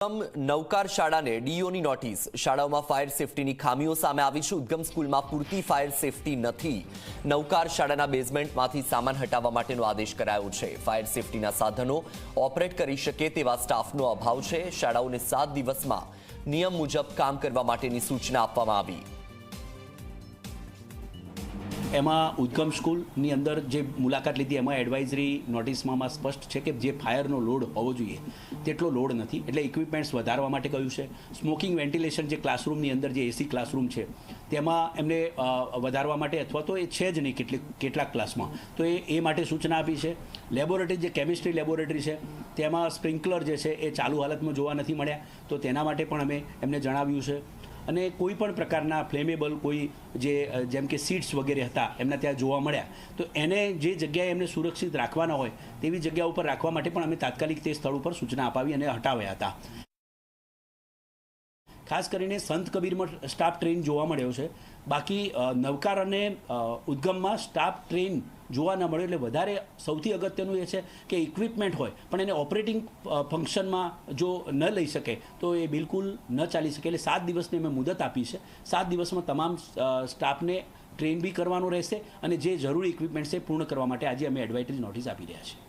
ઉદ્ગમ નવકાર શાળાને ડીઓની નોટિસ. શાળાઓમાં ફાયર સેફટીની ખામીઓ સામે આવી છે. ઉદ્ગમ સ્કૂલમાં પૂરતી ફાયર સેફટી નથી. નવકાર શાળાના બેઝમેન્ટમાંથી સામાન હટાવવા માટેનો આદેશ કરાયો છે. ફાયર સેફટીના સાધનો ઓપરેટ કરી શકે તેવા સ્ટાફનો અભાવ છે. શાળાઓને સાત દિવસમાં નિયમ મુજબ કામ કરવા માટેની સૂચના આપવામાં આવી. એમાં ઉદ્ગમ સ્કૂલની અંદર જે મુલાકાત લીધી, એમાં એડવાઇઝરી નોટિસમાં સ્પષ્ટ છે કે જે ફાયરનો લોડ હોવો જોઈએ, તેટલો લોડ નથી. એટલે ઇક્વિપમેન્ટ્સ વધારવા માટે કહ્યું છે. સ્મોકિંગ વેન્ટિલેશન જે ક્લાસરૂમની અંદર જે એસી ક્લાસરૂમ છે, તેમાં એમને વધારવા માટે અથવા તો એ છે જ નહીં કેટલીક, કેટલાક ક્લાસમાં તો એ એ માટે સૂચના આપી છે. લેબોરેટરી જે કેમિસ્ટ્રી લેબોરેટરી છે, તેમાં સ્પ્રિન્કલર જે છે એ ચાલુ હાલતમાં જોવા નથી મળ્યા. તો તેના માટે પણ અમે એમને જણાવ્યું છે. અને કોઈ પણ પ્રકારના ફ્લેમેબલ કોઈ જે જેમ કે સીટ્સ વગેરે હતા, એમના ત્યાં જોવા મળ્યા. તો એને જે જગ્યાએ એમને સુરક્ષિત રાખવાના હોય, તેવી જગ્યા ઉપર રાખવા માટે પણ અમે તાત્કાલિક તે સ્થળ ઉપર સૂચના અપાવી અને હટાવ્યા હતા. ખાસ કરીને સંત કબીરમાં સ્ટાફ ટ્રેન જોવા મળ્યો છે. બાકી નવકાર અને ઉદગમમાં સ્ટાફ ટ્રેન જોવા ન મળ્યું એટલે વધારે સૌથી અગત્યનું એ છે કે ઇક્વિપમેન્ટ હોય. પણ એને ઓપરેટિંગ ફંક્શનમાં જો ન લઈ શકે, તો એ બિલકુલ ન ચાલી શકે. એટલે સાત દિવસની અમે મુદત આપી છે. સાત દિવસમાં તમામ સ્ટાફને ટ્રેન બી કરવાનો રહેશે અને જે જરૂરી ઇક્વિપમેન્ટ છે પૂર્ણ કરવા માટે આજે અમે એડવાઇટરી નોટિસ આપી રહ્યા છીએ.